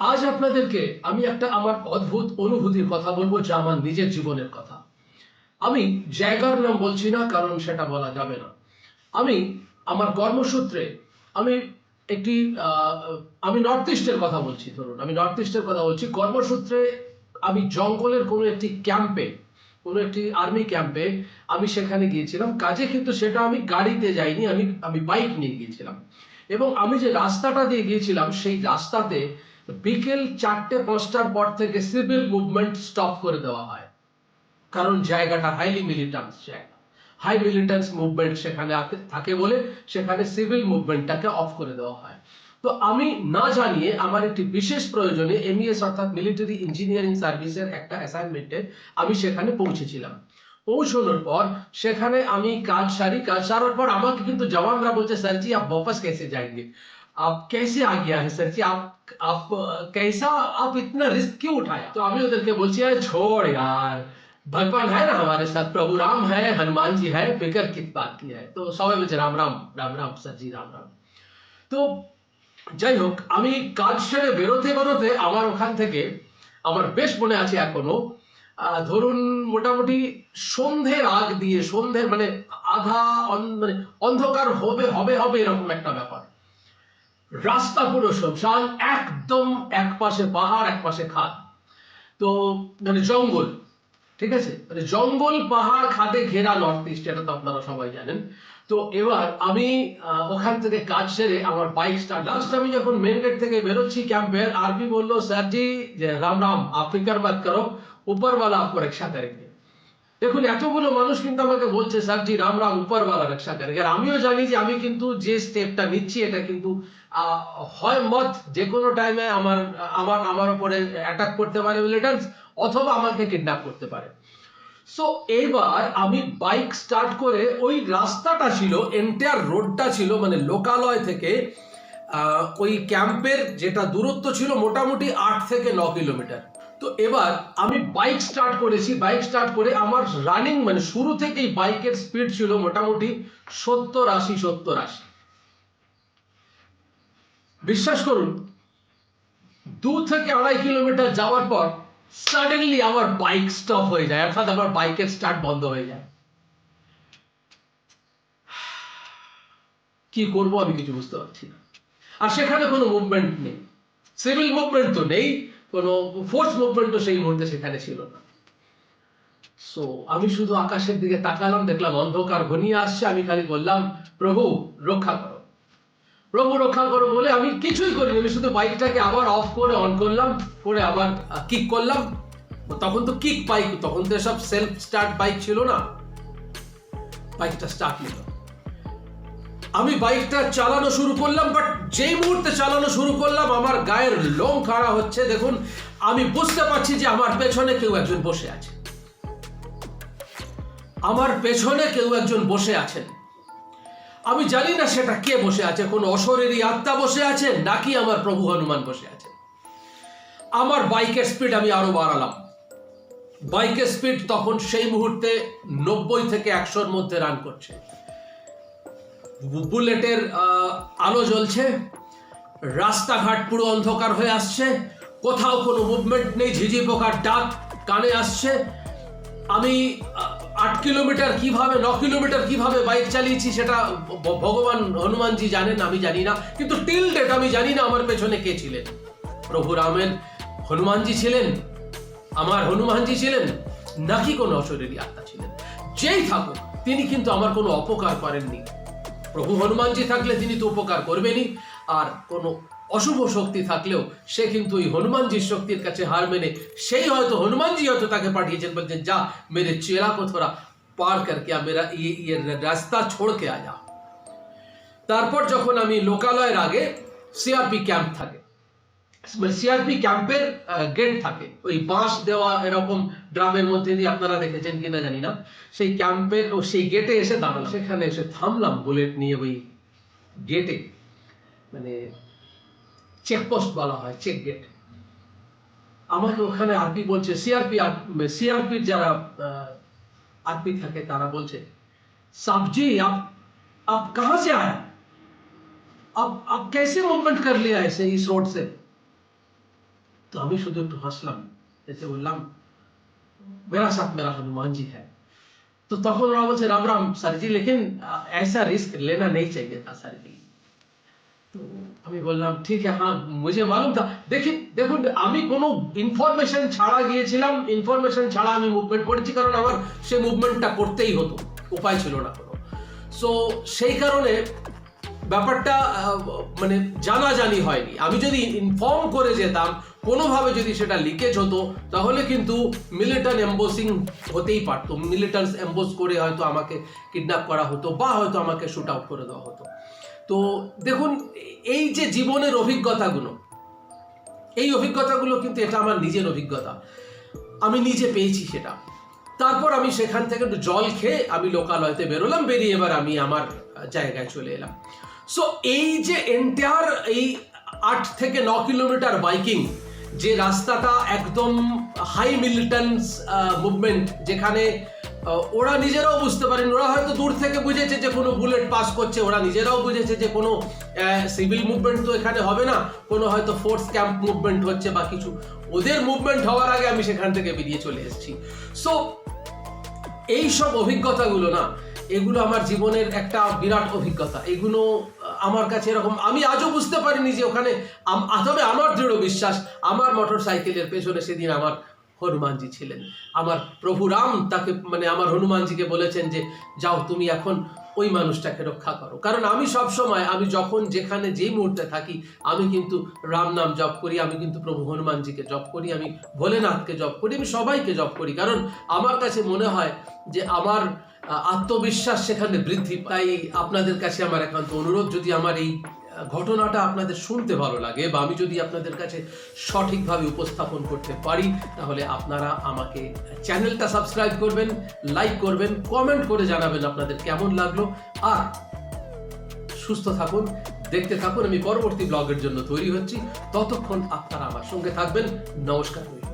আজ আপনাদেরকে আমি একটা আমার অদ্ভুত অনুভূতির কথা বলব যা আমার নিজের জীবনের কথা। আমি জায়গার নাম বলছি না, কারণ সেটা বলা যাবে না। আমি আমার কর্মসূত্রে আমি একটি আমি নর্থ ইস্টের কথা বলছি, ধরুন। আমি নর্থ ইস্টের কথা বলছি। কর্মসূত্রে আমি জঙ্গলের কোনো একটি ক্যাম্পে, কোনো একটি আর্মি ক্যাম্পে আমি সেখানে গিয়েছিলাম। কাজে কিন্তু সেটা আমি গাড়িতে যাইনি, আমি আমি বাইক নিয়ে গিয়েছিলাম। এবং আমি যে রাস্তাটা দিয়ে গিয়েছিলাম, সেই রাস্তাতে বিকেল চারটে পাঁচটার পর থেকে সিভিল মুভমেন্ট স্টপ করে দেওয়া হয়। কারণ জায়গাটা হাইলি মিলিটান্স জায়গা। হাই মিলিটান্স মুভমেন্ট সেখানে থাকে বলে সেখানে সিভিল মুভমেন্টটাকে অফ করে দেওয়া হয়। তো আমি না জানিয়ে আমার একটি বিশেষ প্রয়োজনে এমইএস অর্থাৎ মিলিটারি ইঞ্জিনিয়ারিং সার্ভিসের একটা অ্যাসাইনমেন্টে আমি সেখানে পৌঁছেছিলাম। পৌঁছানোর পর সেখানে আমি কাজ সারি, কাজ সারার পর আমাকে কিন্তু জওয়ানরা বলছে, স্যার জি, আপ বাপস কেসে যায়গে आप कैसे आ गया है सर जी आप आप अ, कैसा आप इतना रिस्क क्यों उठाया तो আমি ওদেরকে বলছি यार छोड़ यार भगवान है ना हमारे साथ प्रभु राम है हनुमान जी है फिक्र किस बात की है तो সবাই বলছে রাম রাম রাম রাম স্যার জি রাম রাম তো যাই হোক আমি কাজ সেরে বেরোতে বেরোতে আমার ওখান থেকে আমার বেশ মনে আছে এখনো আহ, ধরুন মোটামুটি সন্ধ্যের আগ দিয়ে সন্ধ্যের মানে আধা অন- মানে অন্ধকার হবে হবে হবে এরকম একটা ব্যাপার রাস্তা পুরো শ্মশান একদম এক পাশে পাহাড়, এক পাশে খাদ। তো মানে জঙ্গল, ঠিক আছে? মানে জঙ্গল, পাহাড়, খাদে ঘেরা নর্থ ইস্ট এটা তো আপনারা সবাই জানেন। তো এবার আমি ওখান থেকে কাজ সেরে আমার বাইক স্টার্ট লাস্ট আমি যখন মেন গেট থেকে বেরোচ্ছি ক্যাম্পের আরবি বলল স্যারজি রাম রাম আফ্রিকার বাদ করো, উপরওয়ালা আপকো রিক্সা করেঙ্গে দেখুন, এতগুলো মানুষ কিন্তু আমাকে বলছে, স্যার জি, রাম রাম, উপরওয়ালা রক্ষা করে আর আমিও জানি যে আমি কিন্তু যে স্টেপটা নিচ্ছি, এটা কিন্তু হয় মত যে কোনো টাইমে আমার আমার আমার উপরে অ্যাটাক করতে পারে মিলিটেন্টস অথবা আমাকে কিডন্যাপ করতে পারে। সো এবার আমি বাইক স্টার্ট করে ওই রাস্তাটা ছিল এন্টায়ার রোডটা ছিল মানে লোকালয় থেকে ওই ক্যাম্পের যেটা দূরত্ব ছিল, মোটামুটি আট থেকে ন কিলোমিটার তো এবার আমি বাইক স্টার্ট করেছি। বাইক স্টার্ট করে আমার রানিং মানে শুরু থেকেই বাইকের স্পিড ছিল মোটামুটি সত্তর আশি সত্তর আশি। বিশ্বাস করুন, দু থেকে আড়াই কিলোমিটার যাওয়ার পর সাডেনলি আমার বাইক স্টপ হয়ে যায়। অর্থাৎ আমার বাইকের স্টার্ট বন্ধ হয়ে যায়। কি করব আমি কিছু বুঝতে পারছি না। আর সেখানে কোনো মুভমেন্ট নেই। সিভিল মুভমেন্ট তো নেই। কোনো ফোর্স মুভমেন্ট সেই মুহূর্তে সেখানে ছিল না। সো আমি শুধু আকাশের দিকে তাকালাম, দেখলাম অন্ধকার ঘনিয়ে আসছে। আমি খালি বললাম, প্রভু, রক্ষা করো। প্রভু, রক্ষা করো বলে আমি কিছুই করিনি। আমি শুধু বাইকটাকে আবার অফ করে অন করলাম, করে আবার কিক করলাম। তখন তো কিক বাইক তখন তো সব সেলফ স্টার্ট বাইক ছিল না। বাইকটা স্টার্ট নিল আমি বাইকটা চালানো শুরু করলাম বাট যেই মুহূর্তে চালানো শুরু করলাম, আমার গায়ের লোম খাড়া হচ্ছে। দেখুন, আমি বুঝতে পারছি যে আমার পেছনে কেউ একজন বসে আছে। আমার পেছনে কেউ একজন বসে আছেন। আমি জানি না সেটা কে বসে আছে, কোন অশরীরী আত্মা বসে আছে, নাকি আমার প্রভু হনুমান বসে আছে। আমার বাইকের স্পিড আমি আরও বাড়ালাম। বাইকের স্পিড তখন সেই মুহূর্তে নব্বই থেকে একশোর মধ্যে রান করছে। বুলেটের আলো জ্বলছে। রাস্তাঘাট পুরো অন্ধকার হয়ে আসছে। কোথাও কোনো মুভমেন্ট নেই। ঝিঝি পোকার ডাক কানে আসছে। আমি আট কিলোমিটার কীভাবে, ন কিলোমিটার কীভাবে বাইক চালিয়েছি সেটা ভগবান, হনুমানজি জানেন, আমি জানি না। কিন্তু টিল ডেট আমি জানি না আমার পেছনে কে ছিলেন। প্রভু রামের হনুমানজি ছিলেন। আমার হনুমানজি ছিলেন। নাকি কোনো অশরীরী আত্মা ছিলেন? যেই থাকুক, তিনি কিন্তু আমার কোনো অপকার করেননি। প্রভু হনুমানজি থাকলে তিনি তো উপকার করবেনই, আর কোনো অশুভ শক্তি থাকলেও সে কিন্তু ওই হনুমানজির শক্তির কাছে হার মেনে সেই হয়তো হনুমানজি হয়তো তাকে পাঠিয়েছেন বলছেন যা, মেরে চেরা কো পার করকে মেরা ইয়ে ইয়ে রাস্তা ছোড় কে আ যা। তারপর যখন আমি লোকালয়ের আগে সিআরপি ক্যাম্প থাকে সিআরপি ক্যাম্পের গেট থাকে ওই বাঁশ দেওয়া এরকম ড্রামের মধ্যে দিয়ে আপনারা দেখেছেন কিনা জানি না সেই ক্যাম্পের ও সেই গেটে এসে দাঁড়ালাম সেখানে এসে থামলাম বুলেট নিয়ে ওই গেটে মানে চেকপোস্ট বলা হয় চেক গেট আমাকে ওখানে আরপি বলছে সিআরপি সিআরপির যারা আরপি থাকে তারা বলছে সাবজি আপ आप कहाँ से आए आप आप कैसे मूवमेंट कर लिया ऐसे इस रोड से তো আমি শুধু একটু হাসলাম এসে বললাম मेरा साथ मेरा हनुमान जी है तो তখন ওরা বলছে রাম রাম सर जी लेकिन आ, ऐसा रिस्क लेना नहीं चाहिए था सर जी তো আমি বললাম ঠিক আছে হ্যাঁ মুঝে মালুম থা দেখি দেখুন আমি কোনো ইনফরমেশন ছাড়া গিয়েছিলাম ইনফরমেশন ছাড়া আমি মুভমেন্ট করেছি কারণ আমার সে মুভমেন্টটা করতেই হতো উপায় ছিল না কোনো সো সেই কারণে ব্যাপারটা মানে জানাজানি হয়নি। আমি যদি ইনফর্ম করে যেতাম, কোনোভাবে যদি সেটা লিকেজ হতো, তাহলে কিন্তু মিলিটান এম্বোসিং হতেই পারতো। মিলিটান্স এম্বোস করে হয়তো আমাকে কিডন্যাপ করা হতো, বা হয়তো আমাকে শুট আউট করে দেওয়া হতো। তো দেখুন, এই যে জীবনের অভিজ্ঞতাগুলো, এই অভিজ্ঞতাগুলো কিন্তু এটা আমার নিজের অভিজ্ঞতা। আমি নিজে পেয়েছি সেটা। তারপর আমি সেখান থেকে একটু জল খেয়ে আমি লোকালয়তে বেরোলাম। বেরিয়ে এবার আমি আমার জায়গায় চলে এলাম। সো এই যে এন্টায়ার এই আট থেকে ন কিলোমিটার বাইকিং যে রাস্তাটা একদম হাই মিলিটেন্স মুভমেন্ট যেখানে ওরা নিজেরাও বুঝতে পারেন। ওরা হয়তো দূর থেকে বুঝেছে যে কোনো বুলেট পাস করছে, ওরা নিজেরাও বুঝেছে যে কোনো সিভিল মুভমেন্ট তো এখানে হবে না, কোনো হয়তো ফোর্স ক্যাম্প মুভমেন্ট হচ্ছে বা কিছু। ওদের মুভমেন্ট হওয়ার আগে আমি সেখান থেকে বেরিয়ে চলে এসেছি। সো এই সব অভিজ্ঞতাগুলো না, এগুলো আমার জীবনের একটা বিরাট অভিজ্ঞতা। এগুলো আমার কাছে এরকম, আমি আজও বুঝতে পারিনি যে ওখানে তবে আমার দৃঢ় বিশ্বাস, আমার মোটর সাইকেলের পেছনে সেদিন আমার হনুমানজি ছিলেন। আমার প্রভু রাম তাকে মানে আমার হনুমানজিকে বলেছেন যে, যাও তুমি এখন ওই মানুষটাকে রক্ষা করো। কারণ আমি সব সময় আমি যখন যেখানে যেই মুহূর্তে থাকি, আমি কিন্তু রাম নাম জপ করি, আমি কিন্তু প্রভু হনুমানজিকে জপ করি, আমি ভোলেনাথকে জপ করি, আমি সবাইকে জপ করি। কারণ আমার কাছে মনে হয় যে, আমার আত্মবিশ্বাস সেখানে বৃদ্ধি। তাই আপনাদের কাছে আমার একান্ত অনুরোধ, যদি আমার এই ঘটনাটা আপনাদের শুনতে ভালো লাগে বা আমি যদি আপনাদের কাছে সঠিকভাবে উপস্থাপন করতে পারি, তাহলে আপনারা আমাকে চ্যানেলটা সাবস্ক্রাইব করবেন, লাইক করবেন, কমেন্ট করে জানাবেন আপনাদের কেমন লাগল। আর সুস্থ থাকুন, দেখতে থাকুন, আমি পরবর্তী ব্লগের জন্য তৈরি হচ্ছি। ততক্ষণ আপনারা আমার সঙ্গে থাকবেন। নমস্কার।